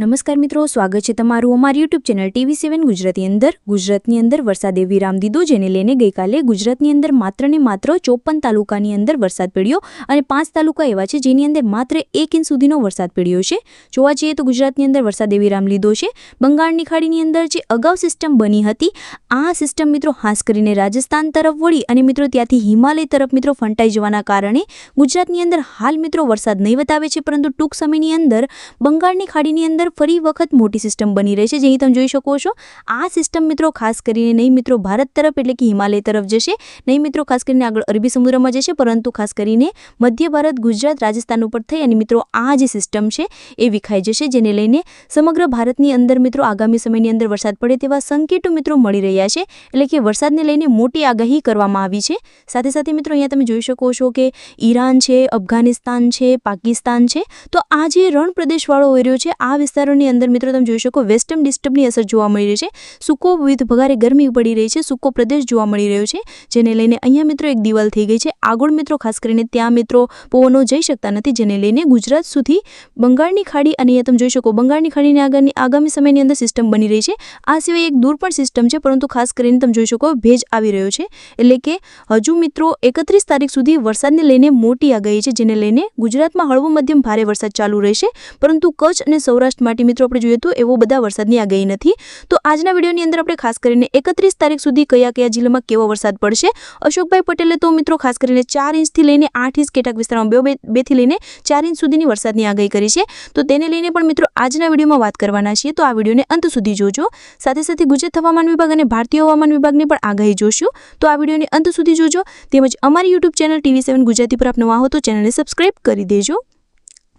નમસ્કાર મિત્રો, સ્વાગત છે તમારું અમારી YouTube channel TV seven Gujarati અંદર. ગુજરાતની અંદર વરસાદે વિરામ દીધો, જેને લઈને ગઈકાલે ગુજરાતની અંદર માત્ર ને માત્ર ચોપન તાલુકાની અંદર વરસાદ પડ્યો અને પાંચ તાલુકા એવા છે જેની અંદર માત્ર એક ઇંચ સુધીનો વરસાદ પડ્યો છે. જોવા જઈએ તો ગુજરાતની અંદર વરસાદે વિરામ લીધો છે. બંગાળની ખાડીની અંદર જે અગાઉ સિસ્ટમ બની હતી, આ સિસ્ટમ મિત્રો ખાસ કરીને રાજસ્થાન તરફ વળી અને મિત્રો ત્યાંથી હિમાલય તરફ મિત્રો ફંટાઈ જવાના કારણે ગુજરાતની અંદર હાલ મિત્રો વરસાદ નહીં બતાવે છે, પરંતુ ટૂંક સમયની અંદર બંગાળની ખાડીની અંદર ફરી વખત મોટી સિસ્ટમ બની રહી છે, જેની તમે જોઈ શકો છો. આ સિસ્ટમ મિત્રો ખાસ કરીને નહીં, મિત્રો ભારત તરફ એટલે કે હિમાલય તરફ જશે. નહીં મિત્રો, ખાસ કરીને આગળ અરબી સમુદ્રમાં જશે, પરંતુ ખાસ કરીને મધ્ય ભારત, ગુજરાત, રાજસ્થાન ઉપર થઈ અને મિત્રો આ જે સિસ્ટમ છે, એ વિખાઈ જશે, જેને લઈને સમગ્ર ભારતની અંદર મિત્રો આગામી સમયની અંદર વરસાદ પડે તેવા સંકેતો મિત્રો મળી રહ્યા છે. એટલે કે વરસાદને લઈને મોટી આગાહી કરવામાં આવી છે. સાથે સાથે મિત્રો અહીંયા તમે જોઈ શકો છો કે ઈરાન છે, અફઘાનિસ્તાન છે, પાકિસ્તાન છે. તો આ જે રણ પ્રદેશવાળો એરિયો છે, આ વિસ્તારોની અંદર મિત્રો તમે જોઈ શકો વેસ્ટર્ન ડિસ્ટર્બની અસર જોવા મળી રહી છે. સૂકો વિવિધ ભગારે ગરમી પડી રહી છે. સૂકો પ્રદેશ જોવા મળી રહ્યો છે, જેને લઈને અહીંયા મિત્રો એક દિવાલ થઈ ગઈ છે. આગળ મિત્રો ખાસ કરીને ત્યાં મિત્રો પવનો જઈ શકતા નથી, જેને લઈને ગુજરાત સુધી બંગાળની ખાડી અને અહીંયા તમે જોઈ શકો બંગાળની ખાડીની આગળની આગામી સમયની અંદર સિસ્ટમ બની રહી છે. આ સિવાય એક દૂર પણ સિસ્ટમ છે, પરંતુ ખાસ કરીને તમે જોઈ શકો ભેજ આવી રહ્યો છે. એટલે કે હજુ મિત્રો એકત્રીસ તારીખ સુધી વરસાદને લઈને મોટી આગાહી છે, જેને લઈને ગુજરાતમાં હળવો મધ્યમ ભારે વરસાદ ચાલુ રહેશે. પરંતુ કચ્છ અને સૌરાષ્ટ્ર માટે મિત્રો આપણે જોઈએ તો એવો બધા વરસાદની આગાહી નથી. તો આજના વિડીયોની અંદર આપણે ખાસ કરીને એકત્રીસ તારીખ સુધી કયા કયા જિલ્લામાં કેવો વરસાદ પડશે? અશોકભાઈ પટેલે તો મિત્રો ખાસ કરીને ચાર ઇંચથી લઈને આઠ ઇંચ કેટલાક વિસ્તારમાં બે બેથી લઈને ચાર ઇંચ સુધીની વરસાદની આગાહી કરી છે. તો તેને લઈને પણ મિત્રો આજના વિડીયોમાં વાત કરવાના છીએ. તો આ વિડીયોને અંત સુધી જોજો. સાથે સાથે ગુજરાત હવામાન વિભાગ અને ભારતીય હવામાન વિભાગની પણ આગાહી જોશું. તો આ વિડીયોને અંત સુધી જોજો. તેમજ અમારી YouTube channel TV seven Gujarati પર આપ નવા હો તો ચેનલને સબસ્ક્રાઇબ કરી દેજો.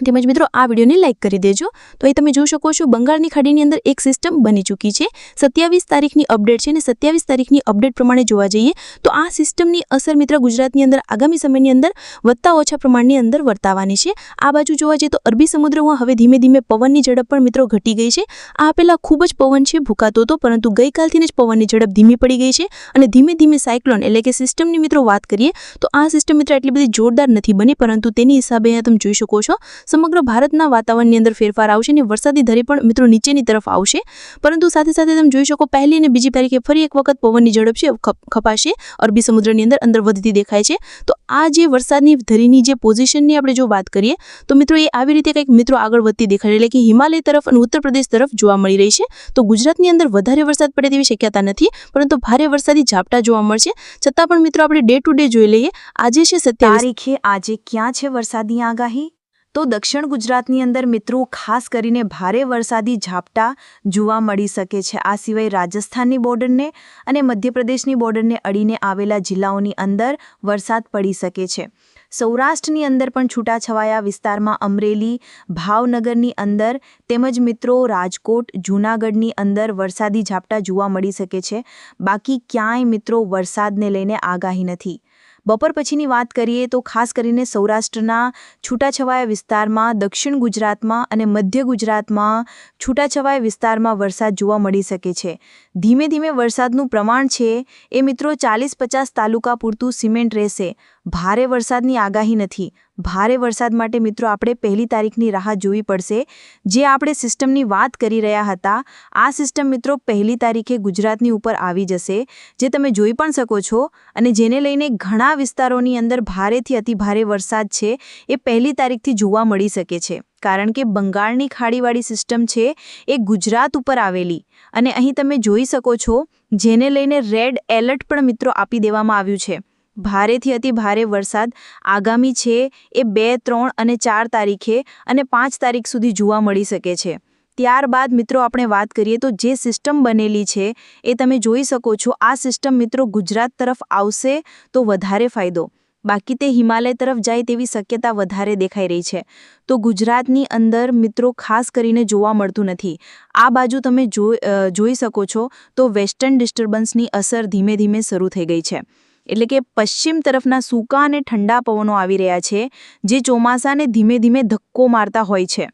તેમજ મિત્રો, આ વિડીયોને લાઇક કરી દેજો. તો એ તમે જોઈ શકો છો, બંગાળની ખાડીની અંદર એક સિસ્ટમ બની ચૂકી છે. સત્યાવીસ તારીખની અપડેટ છે અને સત્યાવીસ તારીખની અપડેટ પ્રમાણે જોવા જઈએ, તો આ સિસ્ટમની અસર મિત્ર ગુજરાતની અંદર આગામી સમયની અંદર વધતા ઓછા પ્રમાણની અંદર વર્તાવાની છે. આ બાજુ જોવા જઈએ તો અરબી સમુદ્રમાં હવે ધીમે ધીમે પવનની ઝડપ પણ મિત્રો ઘટી ગઈ છે. આ પહેલાં ખૂબ જ પવન છે, ભૂકાતો હતો, પરંતુ ગઈકાલથી જ પવનની ઝડપ ધીમી પડી ગઈ છે અને ધીમે ધીમે સાયક્લોન એટલે કે સિસ્ટમની મિત્રો વાત કરીએ, તો આ સિસ્ટમ મિત્ર એટલી બધી જોરદાર નથી બની, પરંતુ તેની હિસાબે અહીંયા તમે જોઈ શકો છો સમગ્ર ભારતના વાતાવરણની અંદર ફેરફાર આવશે અને વરસાદી ધરી પણ મિત્રો નીચેની તરફ આવશે. પરંતુ સાથે સાથે તમે જોઈ શકો પહેલી અને બીજી તારીખે ફરી એક વખત પવનની ઝડપ છે ખપાશે, અરબી સમુદ્રની અંદર અંદર વધતી દેખાય છે. તો આ જે વરસાદની ધરીની જે પોઝિશનની આપણે જો વાત કરીએ, તો મિત્રો એ આવી રીતે કંઈક મિત્રો આગળ વધતી દેખાય એટલે કે હિમાલય તરફ અને ઉત્તર પ્રદેશ તરફ જોવા મળી રહી છે. તો ગુજરાતની અંદર વધારે વરસાદ પડે તેવી શક્યતા નથી, પરંતુ ભારે વરસાદી ઝાપટા જોવા મળશે. છતાં પણ મિત્રો આપણે ડે ટુ ડે જોઈ લઈએ. આજે છે સત્યાવીસ તારીખે આજે ક્યાં છે વરસાદની આગાહી? તો દક્ષિણ ગુજરાતની અંદર મિત્રો ખાસ કરીને ભારે વરસાદી ઝાપટા જોવા મળી શકે છે. આ સિવાય રાજસ્થાનની બોર્ડરને અને મધ્યપ્રદેશની બોર્ડરને અડીને આવેલા જિલ્લાઓની અંદર વરસાદ પડી શકે છે. સૌરાષ્ટ્રની અંદર પણ છૂટાછવાયા વિસ્તારમાં અમરેલી, ભાવનગરની અંદર તેમજ મિત્રો રાજકોટ, જૂનાગઢની અંદર વરસાદી ઝાપટા જોવા મળી શકે છે. બાકી ક્યાંય મિત્રો વરસાદને લઈને આગાહી નથી. બપોર પછીની વાત કરીએ તો ખાસ કરીને સૌરાષ્ટ્રના છૂટાછવાયા વિસ્તારમાં, દક્ષિણ ગુજરાતમાં અને મધ્ય ગુજરાતમાં છૂટાછવાયા વિસ્તારમાં વરસાદ જોવા મળી શકે છે. ધીમે ધીમે વરસાદનું પ્રમાણ છે એ મિત્રો ચાલીસ પચાસ તાલુકા પૂરતું સિમેન્ટ રહેશે. ભારે વરસાદની આગાહી નથી. ભારે વરસાદ માટે મિત્રો આપણે પહેલી તારીખની રાહ જોવી પડશે. જે આપણે સિસ્ટમની વાત કરી રહ્યા હતા, આ સિસ્ટમ મિત્રો પહેલી તારીખે ગુજરાતની ઉપર આવી જશે. જે તમે જોઈ પણ શકો છો અને જેને લઈને ઘણા વિસ્તારોની અંદર ભારેથી અતિભારે વરસાદ છે, એ પહેલી તારીખથી જોવા મળી શકે છે. કારણ કે બંગાળની ખાડીવાળી સિસ્ટમ છે, એ ગુજરાત ઉપર આવેલી. અને અહીં તમે જોઈ શકો છો, જેને લઈને રેડ એલર્ટ પણ મિત્રો આપી દેવામાં આવ્યું છે. ભારેથી અતિ ભારે વરસાદ આગામી છે એ બે, ત્રણ અને ચાર તારીખે અને પાંચ તારીખ સુધી જોવા મળી શકે છે. ત્યારબાદ મિત્રો આપણે વાત કરીએ તો જે સિસ્ટમ બનેલી છે એ તમે જોઈ શકો છો આ સિસ્ટમ મિત્રો ગુજરાત તરફ આવશે તો વધારે ફાયદો. બાકી તે હિમાલય તરફ જાય તેવી શક્યતા વધારે દેખાઈ રહી છે. તો ગુજરાતની અંદર મિત્રો ખાસ કરીને જોવા મળતું નથી. આ બાજુ તમે જોઈ શકો છો તો વેસ્ટર્ન ડિસ્ટર્બન્સની અસર ધીમે ધીમે શરૂ થઈ ગઈ છે. એટલે કે પશ્ચિમ તરફના સૂકા અને ઠંડા પવનો આવી રહ્યા છે, જે ચોમાસાને ધીમે ધીમે ધક્કો મારતા હોય છે.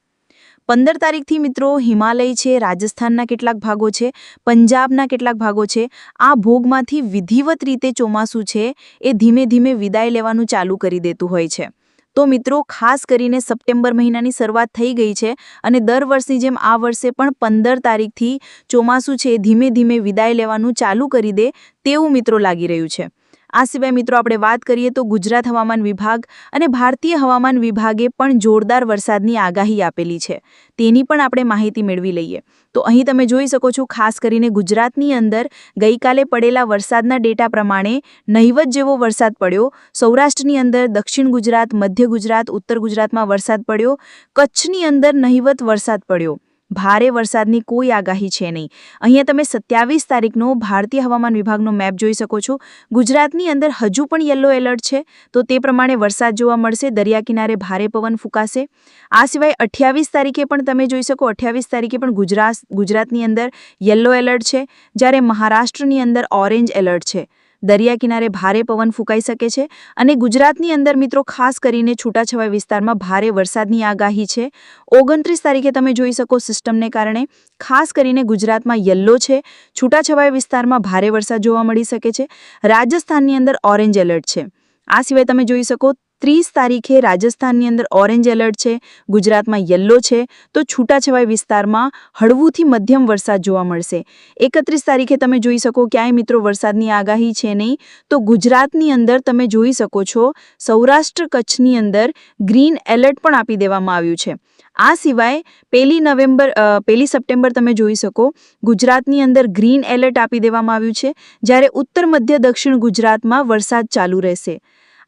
પંદર તારીખથી મિત્રો હિમાલય છે, રાજસ્થાનના કેટલાક ભાગો છે, પંજાબના કેટલાક ભાગો છે. આ ભોગમાંથી વિધિવત રીતે ચોમાસું છે, એ ધીમે ધીમે વિદાય લેવાનું ચાલુ કરી દેતું હોય છે. તો મિત્રો, ખાસ કરીને સપ્ટેમ્બર મહિનાની શરૂઆત થઈ ગઈ છે અને દર વર્ષની જેમ આ વર્ષે પણ પંદર તારીખથી ચોમાસું છે ધીમે ધીમે વિદાય લેવાનું ચાલુ કરી દે તેવું મિત્રો લાગી રહ્યું છે. આ સિવાય મિત્રો આપણે વાત કરીએ તો ગુજરાત હવામાન વિભાગ અને ભારતીય હવામાન વિભાગે પણ જોરદાર વરસાદની આગાહી આપેલી છે. તેની પણ આપણે માહિતી મેળવી લઈએ. તો અહીં તમે જોઈ શકો છો, ખાસ કરીને ગુજરાતની અંદર ગઈકાલે પડેલા વરસાદના ડેટા પ્રમાણે નહિવત જેવો વરસાદ પડ્યો. સૌરાષ્ટ્રની અંદર દક્ષિણ ગુજરાત, મધ્ય ગુજરાત, ઉત્તર ગુજરાતમાં વરસાદ પડ્યો. કચ્છની અંદર નહિવત વરસાદ પડ્યો. ભારે વરસાદની કોઈ આગાહી છે નહીં. અહીંયા તમે સત્યાવીસ તારીખનો ભારતીય હવામાન વિભાગનો મેપ જોઈ શકો છો. ગુજરાતની અંદર હજુ પણ યલો એલર્ટ છે, તો તે પ્રમાણે વરસાદ જોવા મળશે. દરિયા કિનારે ભારે પવન ફૂંકાશે. આ સિવાય અઠ્યાવીસ તારીખે પણ તમે જોઈ શકો, અઠ્યાવીસ તારીખે પણ ગુજરાત ગુજરાતની અંદર યલો એલર્ટ છે, જ્યારે મહારાષ્ટ્રની અંદર ઓરેન્જ એલર્ટ છે. દરિયા કિનારે ભારે પવન ફૂંકાઈ શકે છે અને ગુજરાતની અંદર મિત્રો ખાસ કરીને છૂટાછવાયા વિસ્તારમાં ભારે વરસાદની આગાહી છે. ઓગણત્રીસ તારીખે તમે જોઈ શકો સિસ્ટમને કારણે ખાસ કરીને ગુજરાતમાં યલો છે. છૂટાછવાયા વિસ્તારમાં ભારે વરસાદ જોવા મળી શકે છે. રાજસ્થાનની અંદર ઓરેન્જ એલર્ટ છે. આ સિવાય તમે જોઈ શકો ત્રીસ તારીખે રાજસ્થાનની અંદર ઓરેન્જ એલર્ટ છે, ગુજરાતમાં યલો છે, તો છૂટાછવાય વિસ્તારમાં હળવુંથી મધ્યમ વરસાદ જોવા મળશે. એકત્રીસ તારીખે તમે જોઈ શકો ક્યાંય મિત્રો વરસાદની આગાહી છે નહીં, તો ગુજરાતની અંદર તમે જોઈ શકો છો સૌરાષ્ટ્ર કચ્છની અંદર ગ્રીન એલર્ટ પણ આપી દેવામાં આવ્યું છે. આ સિવાય પહેલી નવેમ્બર પહેલી સપ્ટેમ્બર તમે જોઈ શકો ગુજરાતની અંદર ગ્રીન એલર્ટ આપી દેવામાં આવ્યું છે, જ્યારે ઉત્તર, મધ્ય, દક્ષિણ ગુજરાતમાં વરસાદ ચાલુ રહેશે.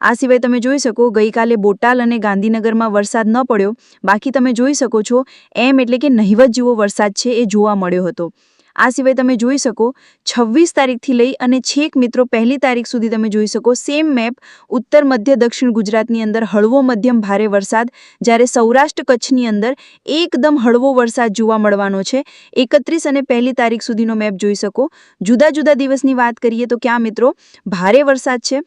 આ સિવાય તમે જોઈ શકો, ગઈકાલે બોટાલ અને ગાંધીનગરમાં વરસાદ ન પડ્યો. બાકી તમે જોઈ શકો છો, એમ એટલે કે નહિવત જેવો વરસાદ છે એ જોવા મળ્યો હતો. આ સિવાય તમે જોઈ શકો, છવ્વીસ તારીખથી લઈ અને છેક મિત્રો પહેલી તારીખ સુધી તમે જોઈ શકો સેમ મેપ ઉત્તર, મધ્ય, દક્ષિણ ગુજરાતની અંદર હળવો મધ્યમ ભારે વરસાદ, જ્યારે સૌરાષ્ટ્ર કચ્છની અંદર એકદમ હળવો વરસાદ જોવા મળવાનો છે. એકત્રીસ અને પહેલી તારીખ સુધીનો મેપ જોઈ શકો. જુદા જુદા દિવસની વાત કરીએ તો ક્યાં મિત્રો, ભારે વરસાદ છે.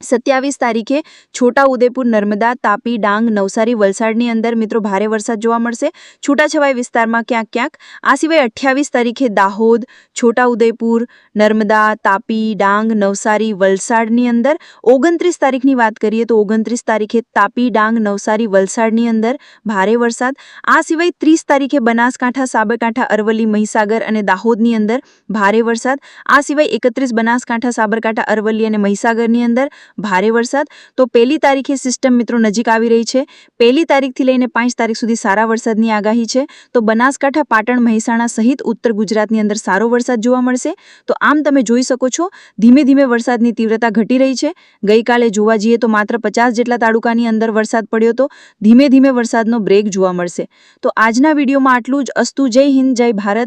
સત્યાવીસ તારીખે છોટા ઉદેપુર નર્મદા, તાપી, ડાંગ, નવસારી, વલસાડની અંદર મિત્રો ભારે વરસાદ જોવા મળશે. છૂટાછવાઈ વિસ્તારમાં ક્યાંક ક્યાંક. આ સિવાય અઠ્યાવીસ તારીખે દાહોદ છોટા ઉદેપુર નર્મદા, તાપી, ડાંગ, નવસારી, વલસાડની અંદર. ઓગણત્રીસ તારીખની વાત કરીએ તો ઓગણત્રીસ તારીખે તાપી, ડાંગ, નવસારી, વલસાડની અંદર ભારે વરસાદ. આ સિવાય ત્રીસ તારીખે બનાસકાંઠા, સાબરકાંઠા, અરવલ્લી, મહીસાગર અને દાહોદની અંદર ભારે વરસાદ. આ સિવાય એકત્રીસ બનાસકાંઠા, સાબરકાંઠા, અરવલ્લી અને મહીસાગરની અંદર ભારે વરસાદ. તો પહેલી તારીખે સિસ્ટમ મિત્રો નજીક આવી રહી છે. પહેલી તારીખથી લઈને પાંચ તારીખ સુધી સારા વરસાદની આગાહી છે. તો બનાસકાંઠા, પાટણ, મહેસાણા સહિત ઉત્તર ગુજરાતની અંદર સારો વરસાદ જોવા મળશે. તો આમ તમે જોઈ શકો છો, ધીમે ધીમે વરસાદની તીવ્રતા ઘટી રહી છે. ગઈકાલે જોવા જઈએ તો માત્ર પચાસ જેટલા તાલુકાની અંદર વરસાદ પડ્યો હતો ધીમે ધીમે વરસાદનો બ્રેક જોવા મળશે. તો આજના વિડીયોમાં આટલું જ. અસ્તુ જય હિન્દ, જય ભારત.